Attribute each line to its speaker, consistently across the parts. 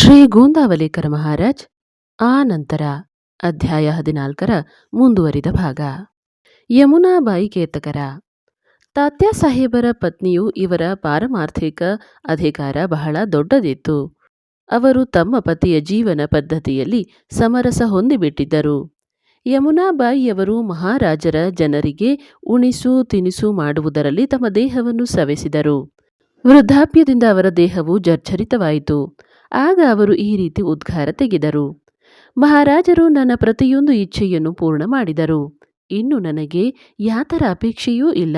Speaker 1: ಶ್ರೀ ಗೋಂದಾವಲೇಕರ ಮಹಾರಾಜ್, ಆ ನಂತರ ಅಧ್ಯಾಯ ಹದಿನಾಲ್ಕರ ಮುಂದುವರಿದ ಭಾಗ. ಯಮುನಾಬಾಯಿ ಕೇತಕರ ತಾತ್ಯ ಸಾಹೇಬರ ಪತ್ನಿಯು ಇವರ ಪಾರಮಾರ್ಥಿಕ ಅಧಿಕಾರ ಬಹಳ ದೊಡ್ಡದಿತ್ತು. ಅವರು ತಮ್ಮ ಪತಿಯ ಜೀವನ ಪದ್ಧತಿಯಲ್ಲಿ ಸಮರಸ ಹೊಂದಿಬಿಟ್ಟಿದ್ದರು. ಯಮುನಾಬಾಯಿಯವರು ಮಹಾರಾಜರ ಜನರಿಗೆ ಉಣಿಸು, ತಿನಿಸು ಮಾಡುವುದರಲ್ಲಿ ತಮ್ಮ ದೇಹವನ್ನು ಸವೆಸಿದರು. ವೃದ್ಧಾಪ್ಯದಿಂದ ಅವರ ದೇಹವು ಜರ್ಜರಿತವಾಯಿತು. ಆಗ ಅವರು ಈ ರೀತಿ ಉದ್ಗಾರ ತೆಗೆದರು. ಮಹಾರಾಜರು ನನ್ನ ಪ್ರತಿಯೊಂದು ಇಚ್ಛೆಯನ್ನು ಪೂರ್ಣ ಮಾಡಿದರು. ಇನ್ನು ನನಗೆ ಯಾತರ ಅಪೇಕ್ಷೆಯೂ ಇಲ್ಲ.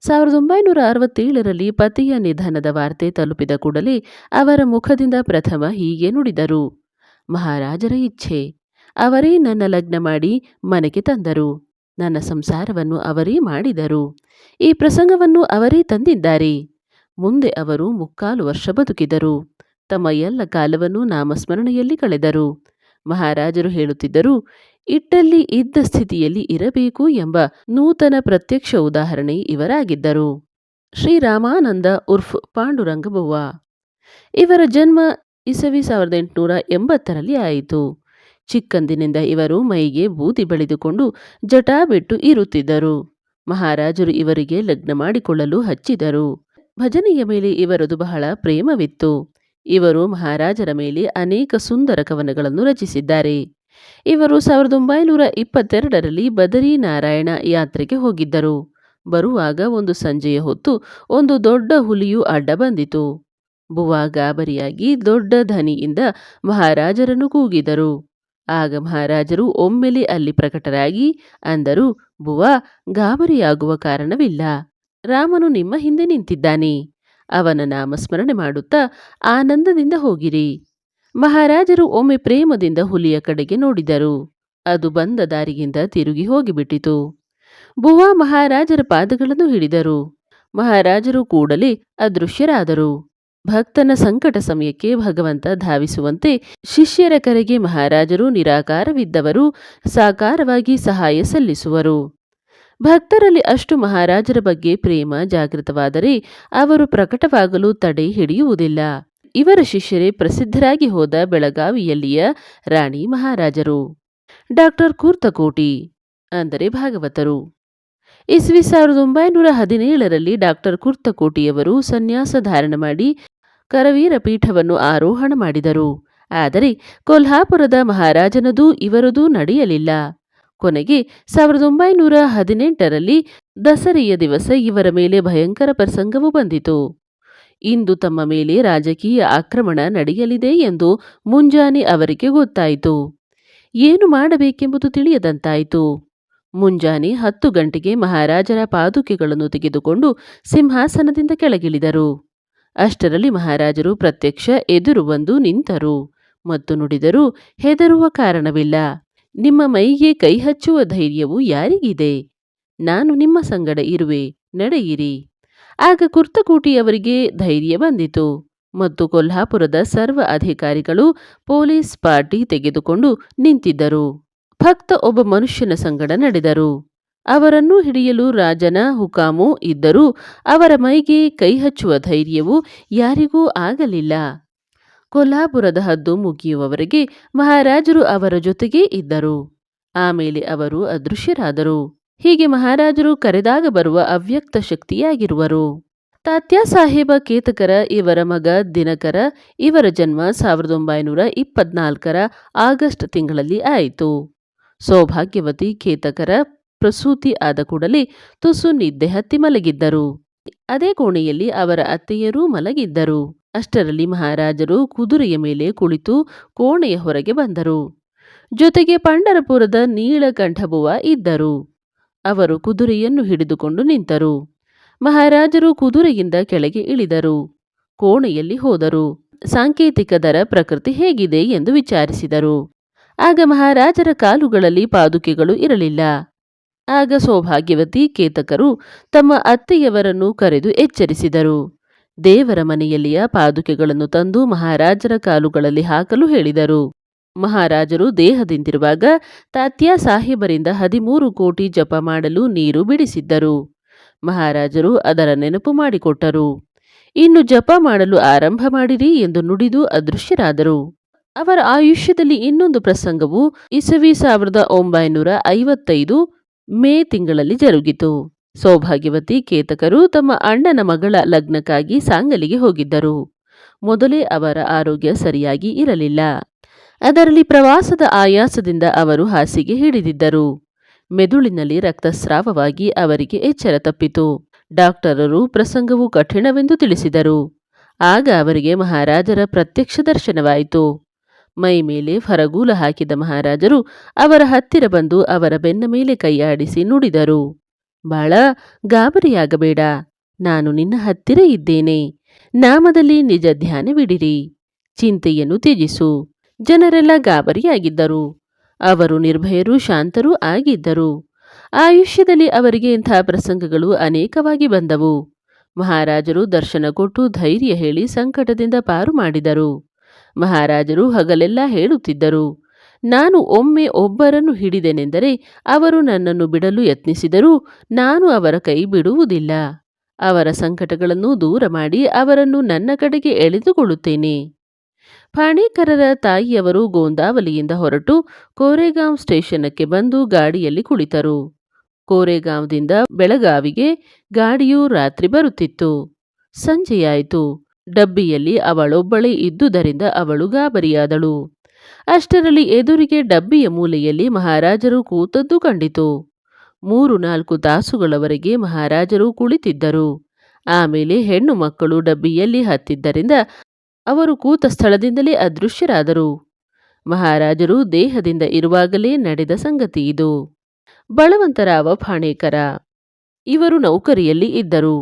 Speaker 1: ಸಾವಿರದ ಒಂಬೈನೂರ ಅರವತ್ತೇಳರಲ್ಲಿ ಪತಿಯ ನಿಧನದ ವಾರ್ತೆ ತಲುಪಿದ ಕೂಡಲೇ ಅವರ ಮುಖದಿಂದ ಪ್ರಥಮ ಹೀಗೆ ನುಡಿದರು. ಮಹಾರಾಜರ ಇಚ್ಛೆ. ಅವರೇ ನನ್ನ ಲಗ್ನ ಮಾಡಿ ಮನೆಗೆ ತಂದರು. ನನ್ನ ಸಂಸಾರವನ್ನು ಅವರೇ ಮಾಡಿದರು. ಈ ಪ್ರಸಂಗವನ್ನು ಅವರೇ ತಂದಿದ್ದಾರೆ. ಮುಂದೆ ಅವರು ಮುಕ್ಕಾಲು ವರ್ಷ ಬದುಕಿದರು. ತಮ್ಮ ಎಲ್ಲ ಕಾಲವನ್ನು ನಾಮಸ್ಮರಣೆಯಲ್ಲಿ ಕಳೆದರು. ಮಹಾರಾಜರು ಹೇಳುತ್ತಿದ್ದರು, ಇಟ್ಟಲ್ಲಿ ಇದ್ದ ಸ್ಥಿತಿಯಲ್ಲಿ ಇರಬೇಕು ಎಂಬ ನೂತನ ಪ್ರತ್ಯಕ್ಷ ಉದಾಹರಣೆ ಇವರಾಗಿದ್ದರು. ಶ್ರೀರಾಮಾನಂದ ಉರ್ಫ್ ಪಾಂಡುರಂಗಬವ್ವ. ಇವರ ಜನ್ಮ ಇಸವಿ ಸಾವಿರದ ಎಂಟುನೂರ ಎಂಬತ್ತರಲ್ಲಿ ಆಯಿತು. ಚಿಕ್ಕಂದಿನಿಂದ ಇವರು ಮೈಗೆ ಬೂದಿ ಬಳಿದುಕೊಂಡು ಜಟಾ ಬಿಟ್ಟು ಇರುತ್ತಿದ್ದರು. ಮಹಾರಾಜರು ಇವರಿಗೆ ಲಗ್ನ ಮಾಡಿಕೊಳ್ಳಲು ಹಚ್ಚಿದರು. ಭಜನೆಯ ಮೇಲೆ ಇವರದು ಬಹಳ ಪ್ರೇಮವಿತ್ತು. ಇವರು ಮಹಾರಾಜರ ಮೇಲೆ ಅನೇಕ ಸುಂದರ ಕವನಗಳನ್ನು ರಚಿಸಿದ್ದಾರೆ. ಇವರು ಸಾವಿರದ ಒಂಬೈನೂರ ಇಪ್ಪತ್ತೆರಡರಲ್ಲಿ ಬದರಿ ನಾರಾಯಣ ಯಾತ್ರೆಗೆ ಹೋಗಿದ್ದರು. ಬರುವಾಗ ಒಂದು ಸಂಜೆಯ ಹೊತ್ತು ಒಂದು ದೊಡ್ಡ ಹುಲಿಯು ಅಡ್ಡ ಬಂದಿತು. ಬುವಾ ಗಾಬರಿಯಾಗಿ ದೊಡ್ಡ ಧನಿಯಿಂದ ಮಹಾರಾಜರನ್ನು ಕೂಗಿದರು. ಆಗ ಮಹಾರಾಜರು ಒಮ್ಮೆಲೆ ಅಲ್ಲಿ ಪ್ರಕಟರಾಗಿ ಅಂದರು, ಬುವಾ, ಗಾಬರಿಯಾಗುವ ಕಾರಣವಿಲ್ಲ. ರಾಮನು ನಿಮ್ಮ ಹಿಂದೆ ನಿಂತಿದ್ದಾನೆ. ಅವನ ನಾಮಸ್ಮರಣೆ ಮಾಡುತ್ತಾ ಆನಂದದಿಂದ ಹೋಗಿರಿ. ಮಹಾರಾಜರು ಒಮ್ಮೆ ಪ್ರೇಮದಿಂದ ಹುಲಿಯ ಕಡೆಗೆ ನೋಡಿದರು. ಅದು ಬಂದ ದಾರಿಯಿಂದ ತಿರುಗಿ ಹೋಗಿಬಿಟ್ಟಿತು. ಬುವಾ ಮಹಾರಾಜರ ಪಾದಗಳನ್ನು ಹಿಡಿದರು. ಮಹಾರಾಜರು ಕೂಡಲೇ ಅದೃಶ್ಯರಾದರು. ಭಕ್ತನ ಸಂಕಟ ಸಮಯಕ್ಕೆ ಭಗವಂತ ಧಾವಿಸುವಂತೆ ಶಿಷ್ಯರ ಕರೆಗೆ ಮಹಾರಾಜರು ನಿರಾಕಾರವಿದ್ದವರು ಸಾಕಾರವಾಗಿ ಸಹಾಯ ಸಲ್ಲಿಸುವರು. ಭಕ್ತರಲ್ಲಿ ಅಷ್ಟು ಮಹಾರಾಜರ ಬಗ್ಗೆ ಪ್ರೇಮ ಜಾಗೃತವಾದರೆ ಅವರು ಪ್ರಕಟವಾಗಲು ತಡೆ ಹಿಡಿಯುವುದಿಲ್ಲ. ಇವರ ಶಿಷ್ಯರೇ ಪ್ರಸಿದ್ಧರಾಗಿ ಹೋದ ಬೆಳಗಾವಿಯಲ್ಲಿಯ ರಾಣಿ ಮಹಾರಾಜರು. ಡಾಕ್ಟರ್ ಕೂರ್ತಕೋಟಿ, ಅಂದರೆ ಭಾಗವತರು. ಇಸ್ವಿ ಸಾವಿರದ ಒಂಬೈನೂರ ಹದಿನೇಳರಲ್ಲಿ ಡಾಕ್ಟರ್ ಕುರ್ತಕೋಟಿಯವರು ಸನ್ಯಾಸ ಧಾರಣ ಮಾಡಿ ಕರವೀರ ಪೀಠವನ್ನು ಆರೋಹಣ ಮಾಡಿದರು. ಆದರೆ ಕೊಲ್ಹಾಪುರದ ಮಹಾರಾಜನದೂ ಇವರದೂ ನಡೆಯಲಿಲ್ಲ. ಕೊನೆಗೆ ಸಾವಿರದ ಒಂಬೈನೂರ ಹದಿನೆಂಟರಲ್ಲಿ ದಸರೆಯ ದಿವಸ ಇವರ ಮೇಲೆ ಭಯಂಕರ ಪ್ರಸಂಗವು ಬಂದಿತು. ಇಂದು ತಮ್ಮ ಮೇಲೆ ರಾಜಕೀಯ ಆಕ್ರಮಣ ನಡೆಯಲಿದೆ ಎಂದು ಮುಂಜಾನೆ ಅವರಿಗೆ ಗೊತ್ತಾಯಿತು. ಏನು ಮಾಡಬೇಕೆಂಬುದು ತಿಳಿಯದಂತಾಯಿತು. ಮುಂಜಾನೆ ಹತ್ತು ಗಂಟೆಗೆ ಮಹಾರಾಜರ ಪಾದುಕೆಗಳನ್ನು ತೆಗೆದುಕೊಂಡು ಸಿಂಹಾಸನದಿಂದ ಕೆಳಗಿಳಿದರು. ಅಷ್ಟರಲ್ಲಿ ಮಹಾರಾಜರು ಪ್ರತ್ಯಕ್ಷ ಎದುರು ಬಂದು ನಿಂತರು ಮತ್ತು ನುಡಿದರು, ಹೆದರುವ ಕಾರಣವಿಲ್ಲ. ನಿಮ್ಮ ಮೈಗೆ ಕೈ ಹಚ್ಚುವ ಧೈರ್ಯವು ಯಾರಿಗಿದೆ? ನಾನು ನಿಮ್ಮ ಸಂಗಡ ಇರುವೆ, ನಡೆಯಿರಿ. ಆಗ ಕುರ್ತಕೋಟಿಯವರಿಗೆ ಧೈರ್ಯ ಬಂದಿತು. ಮತ್ತು ಕೊಲ್ಹಾಪುರದ ಸರ್ವ ಅಧಿಕಾರಿಗಳು ಪೊಲೀಸ್ ಪಾರ್ಟಿ ತೆಗೆದುಕೊಂಡು ನಿಂತಿದ್ದರು. ಭಕ್ತ ಒಬ್ಬ ಮನುಷ್ಯನ ಸಂಗಡ ನಡೆದರು. ಅವರನ್ನು ಹಿಡಿಯಲು ರಾಜನ ಹುಕಾಮು ಇದ್ದರೂ ಅವರ ಮೈಗೆ ಕೈ ಹಚ್ಚುವ ಧೈರ್ಯವು ಯಾರಿಗೂ ಆಗಲಿಲ್ಲ. ಕೊಲ್ಹಾಪುರದ ಹದ್ದು ಮುಗಿಯುವವರೆಗೆ ಮಹಾರಾಜರು ಅವರ ಜೊತೆಗೇ ಇದ್ದರು. ಆಮೇಲೆ ಅವರು ಅದೃಶ್ಯರಾದರು. ಹೀಗೆ ಮಹಾರಾಜರು ಕರೆದಾಗ ಬರುವ ಅವ್ಯಕ್ತ ಶಕ್ತಿಯಾಗಿರುವರು. ತಾತ್ಯ ಸಾಹೇಬ ಕೇತಕರ, ಇವರ ಮಗ ದಿನಕರ, ಇವರ ಜನ್ಮ ಸಾವಿರದ ಒಂಬೈನೂರ ಇಪ್ಪತ್ನಾಲ್ಕರ ಆಗಸ್ಟ್ ತಿಂಗಳಲ್ಲಿ ಆಯಿತು. ಸೌಭಾಗ್ಯವತಿ ಕೇತಕರ ಪ್ರಸೂತಿ ಆದ ಕೂಡಲೇ ತುಸು ನಿದ್ದೆ ಹತ್ತಿ ಮಲಗಿದ್ದರು. ಅದೇ ಕೋಣೆಯಲ್ಲಿ ಅವರ ಅತ್ತೆಯರೂ ಮಲಗಿದ್ದರು. ಅಷ್ಟರಲ್ಲಿ ಮಹಾರಾಜರು ಕುದುರೆಯ ಮೇಲೆ ಕುಳಿತು ಕೋಣೆಯ ಹೊರಗೆ ಬಂದರು. ಜೊತೆಗೆ ಪಂಡರಪುರದ ನೀಳಕಂಠಬುವ ಇದ್ದರು. ಅವರು ಕುದುರೆಯನ್ನು ಹಿಡಿದುಕೊಂಡು ನಿಂತರು. ಮಹಾರಾಜರು ಕುದುರೆಯಿಂದ ಕೆಳಗೆ ಇಳಿದರು. ಕೋಣೆಯಲ್ಲಿ ಹೋದರು. ಸಾಂಕೇತಿಕ ದರ ಪ್ರಕೃತಿ ಹೇಗಿದೆ ಎಂದು ವಿಚಾರಿಸಿದರು. ಆಗ ಮಹಾರಾಜರ ಕಾಲುಗಳಲ್ಲಿ ಪಾದುಕೆಗಳು ಇರಲಿಲ್ಲ. ಆಗ ಸೌಭಾಗ್ಯವತಿ ಕೇತಕರು ತಮ್ಮ ಅತ್ತೆಯವರನ್ನು ಕರೆದು ಎಚ್ಚರಿಸಿದರು. ದೇವರ ಮನೆಯಲ್ಲಿಯ ಪಾದುಕೆಗಳನ್ನು ತಂದು ಮಹಾರಾಜರ ಕಾಲುಗಳಲ್ಲಿ ಹಾಕಲು ಹೇಳಿದರು. ಮಹಾರಾಜರು ದೇಹದಿಂದಿರುವಾಗ ತಾತ್ಯಾ ಸಾಹೇಬರಿಂದ ಹದಿಮೂರು ಕೋಟಿ ಜಪ ಮಾಡಲು ನೀರು ಬಿಡಿಸಿದ್ದರು. ಮಹಾರಾಜರು ಅದರ ನೆನಪು ಮಾಡಿಕೊಟ್ಟರು. ಇನ್ನು ಜಪ ಮಾಡಲು ಆರಂಭ ಮಾಡಿರಿ ಎಂದು ನುಡಿದು ಅದೃಶ್ಯರಾದರು. ಅವರ ಆಯುಷ್ಯದಲ್ಲಿ ಇನ್ನೊಂದು ಪ್ರಸಂಗವು ಇಸವಿ ಸಾವಿರದ ಒಂಬೈನೂರ ಐವತ್ತೈದು ಮೇ ತಿಂಗಳಲ್ಲಿ ಜರುಗಿತು. ಸೌಭಾಗ್ಯವತಿ ಕೇತಕರು ತಮ್ಮ ಅಣ್ಣನ ಮಗಳ ಲಗ್ನಕ್ಕಾಗಿ ಸಾಂಗಲಿಗೆ ಹೋಗಿದ್ದರು. ಮೊದಲೇ ಅವರ ಆರೋಗ್ಯ ಸರಿಯಾಗಿ ಇರಲಿಲ್ಲ. ಅದರಲ್ಲಿ ಪ್ರವಾಸದ ಆಯಾಸದಿಂದ ಅವರು ಹಾಸಿಗೆ ಹಿಡಿದಿದ್ದರು. ಮೆದುಳಿನಲ್ಲಿ ರಕ್ತಸ್ರಾವವಾಗಿ ಅವರಿಗೆ ಎಚ್ಚರ ತಪ್ಪಿತು. ಡಾಕ್ಟರರು ಪ್ರಸಂಗವು ಕಠಿಣವೆಂದು ತಿಳಿಸಿದರು. ಆಗ ಅವರಿಗೆ ಮಹಾರಾಜರ ಪ್ರತ್ಯಕ್ಷ ದರ್ಶನವಾಯಿತು. ಮೈ ಮೇಲೆ ಫರಗೂಲ ಹಾಕಿದ ಮಹಾರಾಜರು ಅವರ ಹತ್ತಿರ ಬಂದು ಅವರ ಬೆನ್ನ ಮೇಲೆ ಕೈಯಾಡಿಸಿ ನುಡಿದರು. ಬಾಳ ಗಾಬರಿಯಾಗಬೇಡ. ನಾನು ನಿನ್ನ ಹತ್ತಿರ ಇದ್ದೇನೆ. ನಾಮದಲ್ಲಿ ನಿಜ ಧ್ಯಾನವಿಡಿರಿ. ಚಿಂತೆಯನ್ನು ತ್ಯಜಿಸು. ಜನರೆಲ್ಲ ಗಾಬರಿಯಾಗಿದ್ದರು. ಅವರು ನಿರ್ಭಯರು, ಶಾಂತರೂ ಆಗಿದ್ದರು. ಆಯುಷ್ಯದಲ್ಲಿ ಅವರಿಗೆ ಇಂಥ ಪ್ರಸಂಗಗಳು ಅನೇಕವಾಗಿ ಬಂದವು. ಮಹಾರಾಜರು ದರ್ಶನ ಕೊಟ್ಟು ಧೈರ್ಯ ಹೇಳಿ ಸಂಕಟದಿಂದ ಪಾರು ಮಾಡಿದರು. ಮಹಾರಾಜರು ಹಗಲೆಲ್ಲ ಹೇಳುತ್ತಿದ್ದರು. ನಾನು ಒಮ್ಮೆ ಒಬ್ಬರನ್ನು ಹಿಡಿದೆನೆಂದರೆ ಅವರು ನನ್ನನ್ನು ಬಿಡಲು ಯತ್ನಿಸಿದರೂ ನಾನು ಅವರ ಕೈ ಬಿಡುವುದಿಲ್ಲ. ಅವರ ಸಂಕಟಗಳನ್ನು ದೂರ ಮಾಡಿ ಅವರನ್ನು ನನ್ನ ಕಡೆಗೆ ಎಳೆದುಕೊಳ್ಳುತ್ತೇನೆ. ಪಾಣೇಕರರ ತಾಯಿಯವರು ಗೋಂದಾವಲಿಯಿಂದ ಹೊರಟು ಕೋರೆಗಾಂವ್ ಸ್ಟೇಷನ್ಕ್ಕೆ ಬಂದು ಗಾಡಿಯಲ್ಲಿ ಕುಳಿತರು. ಕೋರೆಗಾಂವ್ದಿಂದ ಬೆಳಗಾವಿಗೆ ಗಾಡಿಯು ರಾತ್ರಿ ಬರುತ್ತಿತ್ತು. ಸಂಜೆಯಾಯಿತು. ಡಬ್ಬಿಯಲ್ಲಿ ಅವಳೊಬ್ಬಳೇ ಇದ್ದುದರಿಂದ ಅವಳು ಗಾಬರಿಯಾದಳು. ಅಷ್ಟರಲ್ಲಿ ಎದುರಿಗೆ ಡಬ್ಬಿಯ ಮೂಲೆಯಲ್ಲಿ ಮಹಾರಾಜರು ಕೂತದ್ದು ಕಂಡಿತು. ಮೂರು ನಾಲ್ಕು ತಾಸುಗಳವರೆಗೆ ಮಹಾರಾಜರು ಕುಳಿತಿದ್ದರು. ಆಮೇಲೆ ಹೆಣ್ಣು ಮಕ್ಕಳು ಡಬ್ಬಿಯಲ್ಲಿ ಹತ್ತಿದ್ದರಿಂದ ಅವರು ಕೂತ ಸ್ಥಳದಿಂದಲೇ ಅದೃಶ್ಯರಾದರು. ಮಹಾರಾಜರು ದೇಹದಿಂದ ಇರುವಾಗಲೇ ನಡೆದ ಸಂಗತಿ ಇದು. ಬಳವಂತರಾವ ಫಾಣೇಕರ, ಇವರು ನೌಕರಿಯಲ್ಲಿ ಇದ್ದರು.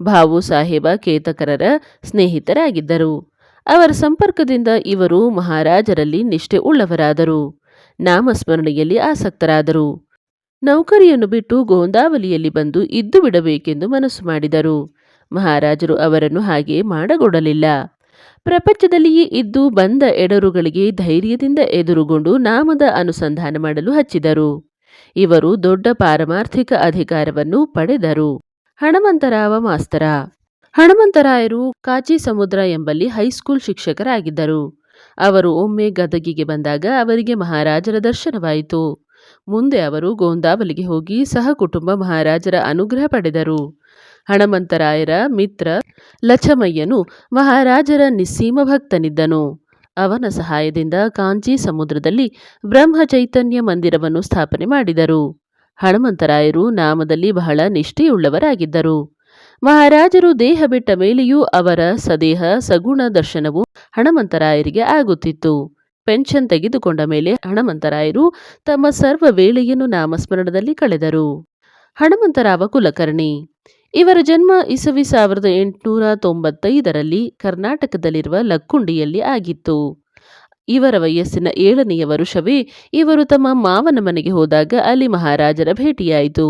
Speaker 1: ಭಾವು ಸಾಹೇಬ ಕೇತಕರರ ಸ್ನೇಹಿತರಾಗಿದ್ದರು. ಅವರ ಸಂಪರ್ಕದಿಂದ ಇವರು ಮಹಾರಾಜರಲ್ಲಿ ನಿಷ್ಠೆ ಉಳ್ಳವರಾದರು. ನಾಮಸ್ಮರಣೆಯಲ್ಲಿ ಆಸಕ್ತರಾದರು. ನೌಕರಿಯನ್ನು ಬಿಟ್ಟು ಗೋಂದಾವಲಿಯಲ್ಲಿ ಬಂದು ಇದ್ದು ಬಿಡಬೇಕೆಂದು ಮನಸ್ಸು ಮಾಡಿದರು. ಮಹಾರಾಜರು ಅವರನ್ನು ಹಾಗೆ ಮಾಡಗೊಡಲಿಲ್ಲ. ಪ್ರಪಂಚದಲ್ಲಿಯೇ ಇದ್ದು ಬಂದ ಎಡರುಗಳಿಗೆ ಧೈರ್ಯದಿಂದ ಎದುರುಗೊಂಡು ನಾಮದ ಅನುಸಂಧಾನ ಮಾಡಲು ಹಚ್ಚಿದರು. ಇವರು ದೊಡ್ಡ ಪಾರಮಾರ್ಥಿಕ ಅಧಿಕಾರವನ್ನು ಪಡೆದರು. ಹಣಮಂತರಾವ ಮಾಸ್ತರ. ಹಣಮಂತರಾಯರು ಕಾಚಿ ಸಮುದ್ರ ಎಂಬಲ್ಲಿ ಹೈಸ್ಕೂಲ್ ಶಿಕ್ಷಕರಾಗಿದ್ದರು. ಅವರು ಒಮ್ಮೆ ಗದಗಿಗೆ ಬಂದಾಗ ಅವರಿಗೆ ಮಹಾರಾಜರ ದರ್ಶನವಾಯಿತು. ಮುಂದೆ ಅವರು ಗೋಂದಾವಲಿಗೆ ಹೋಗಿ ಸಹ ಕುಟುಂಬ ಮಹಾರಾಜರ ಅನುಗ್ರಹ ಪಡೆದರು. ಹಣಮಂತರಾಯರ ಮಿತ್ರ ಲಚಮಯ್ಯನು ಮಹಾರಾಜರ ನಿಸ್ಸೀಮ ಭಕ್ತನಿದ್ದನು. ಅವನ ಸಹಾಯದಿಂದ ಕಾಂಚಿ ಸಮುದ್ರದಲ್ಲಿ ಬ್ರಹ್ಮ ಚೈತನ್ಯ ಮಂದಿರವನ್ನು ಸ್ಥಾಪನೆ ಮಾಡಿದರು. ಹಣಮಂತರಾಯರು ನಾಮದಲ್ಲಿ ಬಹಳ ನಿಷ್ಠೆಯುಳ್ಳವರಾಗಿದ್ದರು. ಮಹಾರಾಜರು ದೇಹ ಬಿಟ್ಟ ಮೇಲೆಯೂ ಅವರ ಸದೇಹ ಸಗುಣ ದರ್ಶನವು ಹಣಮಂತರಾಯರಿಗೆ ಆಗುತ್ತಿತ್ತು. ಪೆನ್ಷನ್ ತೆಗೆದುಕೊಂಡ ಮೇಲೆ ಹಣಮಂತರಾಯರು ತಮ್ಮ ಸರ್ವ ವೇಳೆಯನ್ನು ನಾಮಸ್ಮರಣದಲ್ಲಿ ಕಳೆದರು. ಹಣಮಂತರಾವ ಕುಲಕರ್ಣಿ, ಇವರ ಜನ್ಮ ಇಸವಿ ಸಾವಿರದ ಎಂಟುನೂರ ತೊಂಬತ್ತೈದರಲ್ಲಿ ಕರ್ನಾಟಕದಲ್ಲಿರುವ ಲಕ್ಕುಂಡಿಯಲ್ಲಿ ಆಗಿತ್ತು. ಇವರ ವಯಸ್ಸಿನ ಏಳನೆಯ ವರುಷವೇ ಇವರು ತಮ್ಮ ಮಾವನ ಮನೆಗೆ ಹೋದಾಗ ಅಲ್ಲಿ ಮಹಾರಾಜರ ಭೇಟಿಯಾಯಿತು.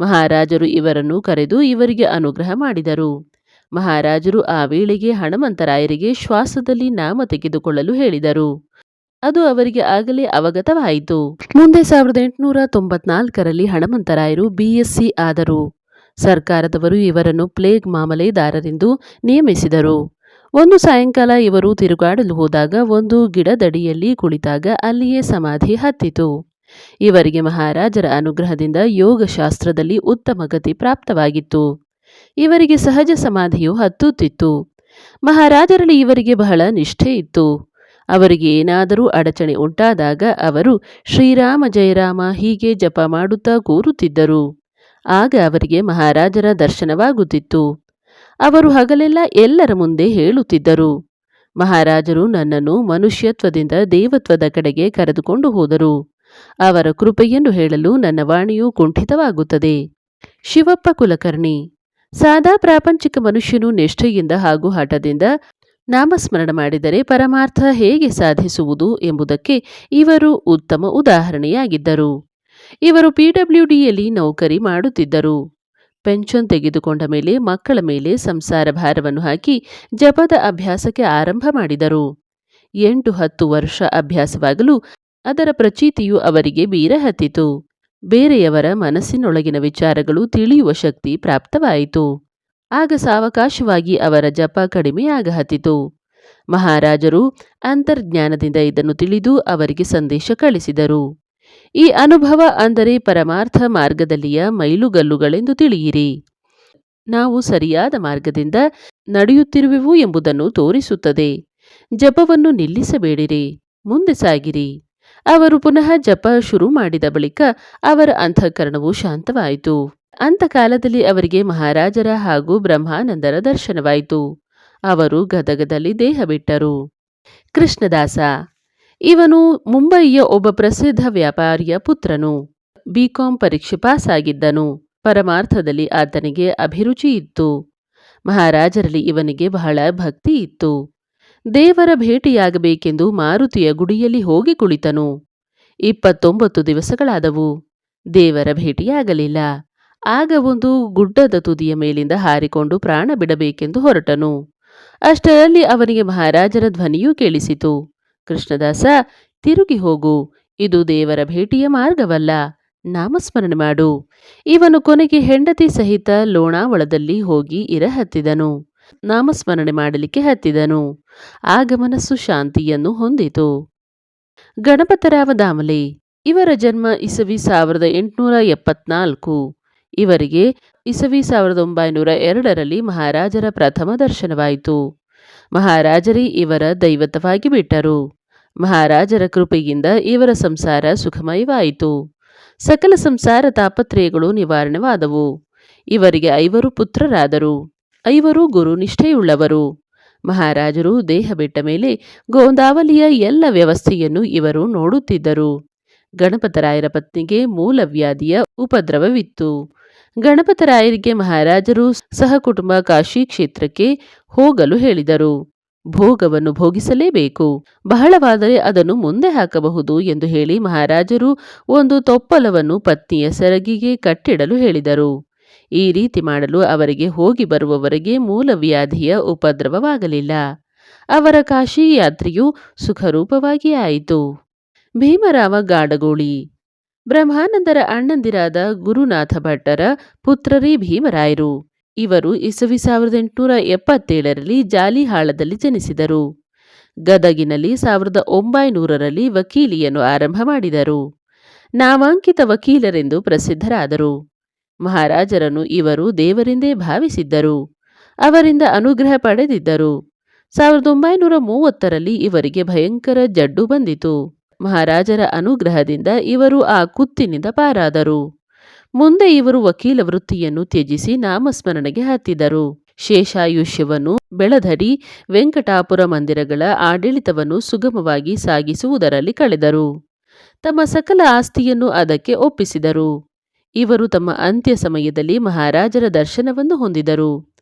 Speaker 1: ಮಹಾರಾಜರು ಇವರನ್ನು ಕರೆದು ಇವರಿಗೆ ಅನುಗ್ರಹ ಮಾಡಿದರು. ಮಹಾರಾಜರು ಆ ವೇಳೆಗೆ ಹಣಮಂತರಾಯರಿಗೆ ಶ್ವಾಸದಲ್ಲಿ ನಾಮ ತೆಗೆದುಕೊಳ್ಳಲು ಹೇಳಿದರು. ಅದು ಅವರಿಗೆ ಆಗಲೇ ಅವಗತವಾಯಿತು. ಮುಂದೆ ಸಾವಿರದ ಎಂಟುನೂರ ತೊಂಬತ್ನಾಲ್ಕರಲ್ಲಿ ಹಣಮಂತರಾಯರು ಬಿಎಸ್ಸಿ ಆದರು. ಸರ್ಕಾರದವರು ಇವರನ್ನು ಪ್ಲೇಗ್ ಮಾಮಲೆದಾರರೆಂದು ನೇಮಿಸಿದರು. ಒಂದು ಸಾಯಂಕಾಲ ಇವರು ತಿರುಗಾಡಲು ಹೋದಾಗ ಒಂದು ಗಿಡದಡಿಯಲ್ಲಿ ಕುಳಿತಾಗ ಅಲ್ಲಿಯೇ ಸಮಾಧಿ ಹತ್ತಿತು. ಇವರಿಗೆ ಮಹಾರಾಜರ ಅನುಗ್ರಹದಿಂದ ಯೋಗಶಾಸ್ತ್ರದಲ್ಲಿ ಉತ್ತಮ ಗತಿ ಪ್ರಾಪ್ತವಾಗಿತ್ತು. ಇವರಿಗೆ ಸಹಜ ಸಮಾಧಿಯು ಹತ್ತುತ್ತಿತ್ತು. ಮಹಾರಾಜರಲ್ಲಿ ಇವರಿಗೆ ಬಹಳ ನಿಷ್ಠೆ ಇತ್ತು. ಅವರಿಗೆ ಏನಾದರೂ ಅಡಚಣೆ ಉಂಟಾದಾಗ ಅವರು, ಶ್ರೀರಾಮ ಜಯರಾಮ ಹೀಗೆ ಜಪ ಮಾಡುತ್ತಾ ಕೂರುತ್ತಿದ್ದರು. ಆಗ ಅವರಿಗೆ ಮಹಾರಾಜರ ದರ್ಶನವಾಗುತ್ತಿತ್ತು. ಅವರು ಹಗಲೆಲ್ಲ ಎಲ್ಲರ ಮುಂದೆ ಹೇಳುತ್ತಿದ್ದರು. ಮಹಾರಾಜರು ನನ್ನನ್ನು ಮನುಷ್ಯತ್ವದಿಂದ ದೇವತ್ವದ ಕಡೆಗೆ ಕರೆದುಕೊಂಡು ಹೋದರು. ಅವರ ಕೃಪೆಯನ್ನು ಹೇಳಲು ನನ್ನ ವಾಣಿಯು ಕುಂಠಿತವಾಗುತ್ತದೆ. ಶಿವಪ್ಪ ಕುಲಕರ್ಣಿ, ಸಾದಾ ಪ್ರಾಪಂಚಿಕ ಮನುಷ್ಯನು ನಿಷ್ಠೆಯಿಂದ ಹಾಗೂ ಹಠದಿಂದ ನಾಮಸ್ಮರಣ ಮಾಡಿದರೆ ಪರಮಾರ್ಥ ಹೇಗೆ ಸಾಧಿಸುವುದು ಎಂಬುದಕ್ಕೆ ಇವರು ಉತ್ತಮ ಉದಾಹರಣೆಯಾಗಿದ್ದರು. ಇವರು ಪಿಡಬ್ಲ್ಯೂಡಿಯಲ್ಲಿ ನೌಕರಿ ಮಾಡುತ್ತಿದ್ದರು. ಪೆನ್ಷನ್ ತೆಗೆದುಕೊಂಡ ಮೇಲೆ ಮಕ್ಕಳ ಮೇಲೆ ಸಂಸಾರ ಭಾರವನ್ನು ಹಾಕಿ ಜಪದ ಅಭ್ಯಾಸಕ್ಕೆ ಆರಂಭ ಮಾಡಿದರು. ಎಂಟು ಹತ್ತು ವರ್ಷ ಅಭ್ಯಾಸವಾಗಲು ಅದರ ಪ್ರಚೀತಿಯು ಅವರಿಗೆ ಬೀರ ಹತ್ತಿತು ಬೇರೆಯವರ ಮನಸ್ಸಿನೊಳಗಿನ ವಿಚಾರಗಳು ತಿಳಿಯುವ ಶಕ್ತಿ ಪ್ರಾಪ್ತವಾಯಿತು. ಆಗ ಸಾವಕಾಶವಾಗಿ ಅವರ ಜಪ ಕಡಿಮೆಯಾಗಹತ್ತಿತು. ಮಹಾರಾಜರು ಅಂತರ್ಜ್ಞಾನದಿಂದ ಇದನ್ನು ತಿಳಿದು ಅವರಿಗೆ ಸಂದೇಶ ಕಳಿಸಿದರು. ಈ ಅನುಭವ ಅಂದರೆ ಪರಮಾರ್ಥ ಮಾರ್ಗದಲ್ಲಿಯ ಮೈಲುಗಲ್ಲುಗಳೆಂದು ತಿಳಿಯಿರಿ. ನಾವು ಸರಿಯಾದ ಮಾರ್ಗದಿಂದ ನಡೆಯುತ್ತಿರುವೆವು ಎಂಬುದನ್ನು ತೋರಿಸುತ್ತದೆ. ಜಪವನ್ನು ನಿಲ್ಲಿಸಬೇಡಿರಿ. ಮುಂದೆ ಸಾಗಿರಿ. ಅವರು ಪುನಃ ಜಪ ಶುರು ಮಾಡಿದ ಬಳಿಕ ಅವರ ಅಂತಃಕರಣವು ಶಾಂತವಾಯಿತು. ಅಂತಕಾಲದಲ್ಲಿ ಅವರಿಗೆ ಮಹಾರಾಜರ ಹಾಗೂ ಬ್ರಹ್ಮಾನಂದರ ದರ್ಶನವಾಯಿತು. ಅವರು ಗದಗದಲ್ಲಿ ದೇಹ ಬಿಟ್ಟರು ಕೃಷ್ಣದಾಸ, ಇವನು ಮುಂಬಯಿಯ ಒಬ್ಬ ಪ್ರಸಿದ್ಧ ವ್ಯಾಪಾರಿಯ ಪುತ್ರನು. ಬಿಕಾಂ ಪರೀಕ್ಷೆ ಪಾಸ್ ಆಗಿದ್ದನು ಪರಮಾರ್ಥದಲ್ಲಿ ಆತನಿಗೆ ಅಭಿರುಚಿ ಇತ್ತು. ಮಹಾರಾಜರಲ್ಲಿ ಇವನಿಗೆ ಬಹಳ ಭಕ್ತಿ ಇತ್ತು. ದೇವರ ಭೇಟಿಯಾಗಬೇಕೆಂದು ಮಾರುತಿಯ ಗುಡಿಯಲ್ಲಿ ಹೋಗಿ ಕುಳಿತನು. ಇಪ್ಪತ್ತೊಂಬತ್ತು ದಿವಸಗಳಾದವು. ದೇವರ ಭೇಟಿಯಾಗಲಿಲ್ಲ. ಆಗ ಒಂದು ಗುಡ್ಡದ ತುದಿಯ ಮೇಲಿಂದ ಹಾರಿಕೊಂಡು ಪ್ರಾಣ ಬಿಡಬೇಕೆಂದು ಹೊರಟನು. ಅಷ್ಟರಲ್ಲಿ ಅವನಿಗೆ ಮಹಾರಾಜರ ಧ್ವನಿಯೂ ಕೇಳಿಸಿತು. ಕೃಷ್ಣದಾಸ, ತಿರುಗಿ ಹೋಗು. ಇದು ದೇವರ ಭೇಟಿಯ ಮಾರ್ಗವಲ್ಲ. ನಾಮಸ್ಮರಣೆ ಮಾಡು. ಇವನು ಕೊನೆಗೆ ಹೆಂಡತಿ ಸಹಿತ ಲೋಣಾವಳದಲ್ಲಿ ಹೋಗಿ ಇರಹತ್ತಿದನು. ನಾಮಸ್ಮರಣೆ ಮಾಡಲಿಕ್ಕೆ ಹತ್ತಿದನು. ಆಗ ಮನಸ್ಸು ಶಾಂತಿಯನ್ನು ಹೊಂದಿತು. ಗಣಪತರಾವ ದಾಮಲೆ ಇವರ ಜನ್ಮ ಇಸವಿ ಸಾವಿರದ ಎಂಟುನೂರ ಎಪ್ಪತ್ನಾಲ್ಕು. ಇವರಿಗೆ ಇಸವಿ ಸಾವಿರದ ಒಂಬೈನೂರ ಎರಡರಲ್ಲಿ ಮಹಾರಾಜರ ಪ್ರಥಮ ದರ್ಶನವಾಯಿತು. ಮಹಾರಾಜರೇ ಇವರ ದೈವತವಾಗಿ ಬಿಟ್ಟರು. ಮಹಾರಾಜರ ಕೃಪೆಯಿಂದ ಇವರ ಸಂಸಾರ ಸುಖಮಯವಾಯಿತು. ಸಕಲ ಸಂಸಾರ ತಾಪತ್ರಯಗಳು ನಿವಾರಣೆವಾದವು. ಇವರಿಗೆ ಐವರು ಪುತ್ರರಾದರು. ಐವರು ನಿಷ್ಠೆಯುಳ್ಳವರು. ಮಹಾರಾಜರು ದೇಹ ಬಿಟ್ಟ ಮೇಲೆ ಗೋಂದಾವಲಿಯ ಎಲ್ಲ ವ್ಯವಸ್ಥೆಯನ್ನು ಇವರು ನೋಡುತ್ತಿದ್ದರು. ಗಣಪತರಾಯರ ಪತ್ನಿಗೆ ಮೂಲವ್ಯಾಧಿಯ ಉಪದ್ರವವಿತ್ತು. ಗಣಪತರಾಯರಿಗೆ ಮಹಾರಾಜರು ಸಹಕುಟುಂಬ ಕಾಶಿ ಕ್ಷೇತ್ರಕ್ಕೆ ಹೋಗಲು ಹೇಳಿದರು. ಭೋಗವನ್ನು ಭೋಗಿಸಲೇಬೇಕು. ಬಹಳವಾದರೆ ಅದನ್ನು ಮುಂದೆ ಹಾಕಬಹುದು ಎಂದು ಹೇಳಿ ಮಹಾರಾಜರು ಒಂದು ತೊಪ್ಪಲವನ್ನು ಪತ್ನಿಯ ಸೆರಗಿಗೆ ಕಟ್ಟಿಡಲು ಹೇಳಿದರು. ಈ ರೀತಿ ಮಾಡಲು ಅವರಿಗೆ ಹೋಗಿ ಬರುವವರೆಗೆ ಮೂಲವ್ಯಾಧಿಯ ಉಪದ್ರವವಾಗಲಿಲ್ಲ. ಅವರ ಕಾಶಿ ಯಾತ್ರೆಯು ಸುಖರೂಪವಾಗಿ ಆಯಿತು. ಭೀಮರಾವ ಗಾಡಗೋಳಿ. ಬ್ರಹ್ಮಾನಂದರ ಅಣ್ಣಂದಿರಾದ ಗುರುನಾಥ ಭಟ್ಟರ ಪುತ್ರರೇ ಭೀಮರಾಯರು. ಇವರು ಇಸವಿ ಸಾವಿರದ ಎಂಟುನೂರ ಎಪ್ಪತ್ತೇಳರಲ್ಲಿ ಜಾಲಿಹಾಳದಲ್ಲಿ ಜನಿಸಿದರು. ಗದಗಿನಲ್ಲಿ ಸಾವಿರದ ಒಂಬೈನೂರರಲ್ಲಿ ವಕೀಲಿಯನ್ನು ಆರಂಭ ಮಾಡಿದರು. ನಾಮಾಂಕಿತ ವಕೀಲರೆಂದು ಪ್ರಸಿದ್ಧರಾದರು. ಮಹಾರಾಜರನ್ನು ಇವರು ದೇವರೆಂದೇ ಭಾವಿಸಿದ್ದರು. ಅವರಿಂದ ಅನುಗ್ರಹ ಪಡೆದಿದ್ದರು. ಸಾವಿರದ ಒಂಬೈನೂರ ಮೂವತ್ತರಲ್ಲಿ ಇವರಿಗೆ ಭಯಂಕರ ಜಡ್ಡು ಬಂದಿತು. ಮಹಾರಾಜರ ಅನುಗ್ರಹದಿಂದ ಇವರು ಆ ಕುತ್ತಿನಿಂದ ಪಾರಾದರು. ಮುಂದೆ ಇವರು ವಕೀಲ ವೃತ್ತಿಯನ್ನು ತ್ಯಜಿಸಿ ನಾಮಸ್ಮರಣೆಗೆ ಹತ್ತಿದರು. ಶೇಷಾಯುಷ್ಯವನ್ನು ಬೆಳಧರಿ ವೆಂಕಟಾಪುರ ಮಂದಿರಗಳ ಆಡಳಿತವನ್ನು ಸುಗಮವಾಗಿ ಸಾಗಿಸುವುದರಲ್ಲಿ ಕಳೆದರು. ತಮ್ಮ ಸಕಲ ಆಸ್ತಿಯನ್ನು ಅದಕ್ಕೆ ಒಪ್ಪಿಸಿದರು. ಇವರು ತಮ್ಮ ಅಂತ್ಯ ಸಮಯದಲ್ಲಿ ಮಹಾರಾಜರ ದರ್ಶನವನ್ನು ಹೊಂದಿದರು.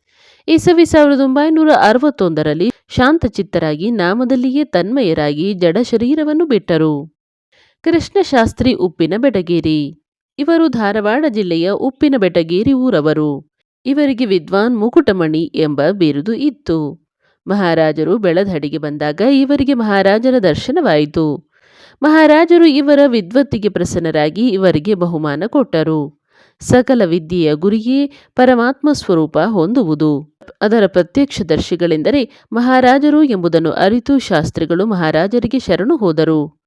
Speaker 1: ಇಸವಿ ಸಾವಿರದ ಒಂಬೈನೂರ ಅರವತ್ತೊಂದರಲ್ಲಿ ಶಾಂತಚಿತ್ತರಾಗಿ ನಾಮದಲ್ಲಿಯೇ ತನ್ಮಯರಾಗಿ ಜಡ ಶರೀರವನ್ನು ಬಿಟ್ಟರು. ಕೃಷ್ಣಶಾಸ್ತ್ರಿ ಉಪ್ಪಿನ ಬೆಟಗೇರಿ. ಇವರು ಧಾರವಾಡ ಜಿಲ್ಲೆಯ ಉಪ್ಪಿನ ಬೆಟಗೇರಿ ಊರವರು. ಇವರಿಗೆ ವಿದ್ವಾನ್ ಮುಕುಟಮಣಿ ಎಂಬ ಬಿರುದು ಇತ್ತು. ಮಹಾರಾಜರು ಬೆಳದಡಿಗೆ ಬಂದಾಗ ಇವರಿಗೆ ಮಹಾರಾಜರ ದರ್ಶನವಾಯಿತು. ಮಹಾರಾಜರು ಇವರ ವಿದ್ವತ್ತಿಗೆ ಪ್ರಸನ್ನರಾಗಿ ಇವರಿಗೆ ಬಹುಮಾನ ಕೊಟ್ಟರು. ಸಕಲ ವಿದ್ಯೆಯ ಗುರಿಯೇ ಪರಮಾತ್ಮ ಸ್ವರೂಪ ಹೊಂದುವುದು. ಅದರ ಪ್ರತ್ಯಕ್ಷದರ್ಶಿಗಳೆಂದರೆ ಮಹಾರಾಜರು ಎಂಬುದನ್ನು ಅರಿತು ಶಾಸ್ತ್ರಿಗಳು ಮಹಾರಾಜರಿಗೆ ಶರಣು ಹೋದರು.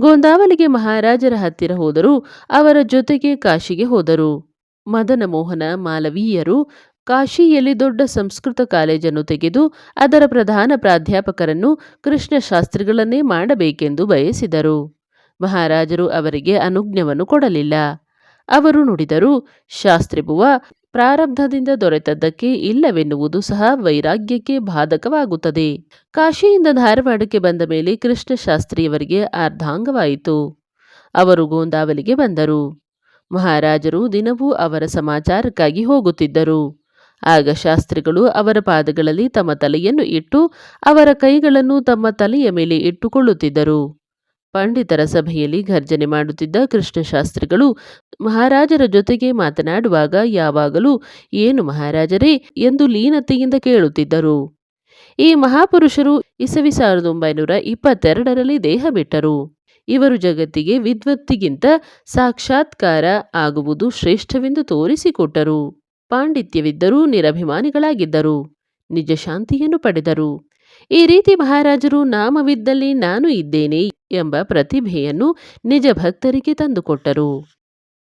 Speaker 1: ಗೋಂದಾವಲಿಗೆ ಮಹಾರಾಜರ ಹತ್ತಿರ ಹೋದರು ಅವರ ಜೊತೆಗೆ ಕಾಶಿಗೆ ಹೋದರು. ಮದನ ಮೋಹನ ಮಾಲವೀಯರು ಕಾಶಿಯಲ್ಲಿ ದೊಡ್ಡ ಸಂಸ್ಕೃತ ಕಾಲೇಜನ್ನು ತೆಗೆದು ಅದರ ಪ್ರಧಾನ ಪ್ರಾಧ್ಯಾಪಕರನ್ನು ಕೃಷ್ಣ ಶಾಸ್ತ್ರಿಗಳನ್ನೇ ಮಾಡಬೇಕೆಂದು ಬಯಸಿದರು. ಮಹಾರಾಜರು ಅವರಿಗೆ ಅನುಜ್ಞವನ್ನು ಕೊಡಲಿಲ್ಲ. ಅವರು ನುಡಿದರು ಶಾಸ್ತ್ರಿಬುವ ಪ್ರಾರಬ್ಧದಿಂದ ದೊರೆತದ್ದಕ್ಕೆ ಇಲ್ಲವೆನ್ನುವುದು ಸಹ ವೈರಾಗ್ಯಕ್ಕೆ ಬಾಧಕವಾಗುತ್ತದೆ. ಕಾಶಿಯಿಂದ ಧಾರವಾಡಕ್ಕೆ ಬಂದ ಮೇಲೆ ಕೃಷ್ಣ ಶಾಸ್ತ್ರಿಯವರಿಗೆ ಅರ್ಧಾಂಗವಾಯಿತು. ಅವರು ಗೋಂದಾವಲಿಗೆ ಬಂದರು. ಮಹಾರಾಜರು ದಿನವೂ ಅವರ ಸಮಾಚಾರಕ್ಕಾಗಿ ಹೋಗುತ್ತಿದ್ದರು. ಆಗ ಶಾಸ್ತ್ರಿಗಳು ಅವರ ಪಾದಗಳಲ್ಲಿ ತಮ್ಮ ತಲೆಯನ್ನು ಇಟ್ಟು ಅವರ ಕೈಗಳನ್ನು ತಮ್ಮ ತಲೆಯ ಮೇಲೆ ಇಟ್ಟುಕೊಳ್ಳುತ್ತಿದ್ದರು. ಪಂಡಿತರ ಸಭೆಯಲ್ಲಿ ಘರ್ಜನೆ ಮಾಡುತ್ತಿದ್ದ ಕೃಷ್ಣಶಾಸ್ತ್ರಿಗಳು ಮಹಾರಾಜರ ಜೊತೆಗೆ ಮಾತನಾಡುವಾಗ ಯಾವಾಗಲೂ, ಏನು ಮಹಾರಾಜರೇ? ಎಂದು ಲೀನತೆಯಿಂದ ಕೇಳುತ್ತಿದ್ದರು. ಈ ಮಹಾಪುರುಷರು ಇಸವಿ ಸಾವಿರದ ಒಂಬೈನೂರ ಇಪ್ಪತ್ತೆರಡರಲ್ಲಿ ದೇಹ ಬಿಟ್ಟರು. ಇವರು ಜಗತ್ತಿಗೆ ವಿದ್ವತ್ತಿಗಿಂತ ಸಾಕ್ಷಾತ್ಕಾರ ಆಗುವುದು ಶ್ರೇಷ್ಠವೆಂದು ತೋರಿಸಿಕೊಟ್ಟರು. ಪಾಂಡಿತ್ಯವಿದ್ದರೂ ನಿರಭಿಮಾನಿಗಳಾಗಿದ್ದರು, ನಿಜ ಶಾಂತಿಯನ್ನು ಪಡೆದರು. ಈ ರೀತಿ ಮಹಾರಾಜರು ನಾಮವಿದ್ದಲ್ಲಿ ನಾನು ಇದ್ದೇನೆ ಎಂಬ ಪ್ರತಿಭೆಯನ್ನು ನಿಜ ಭಕ್ತರಿಗೆ ತಂದುಕೊಟ್ಟರು.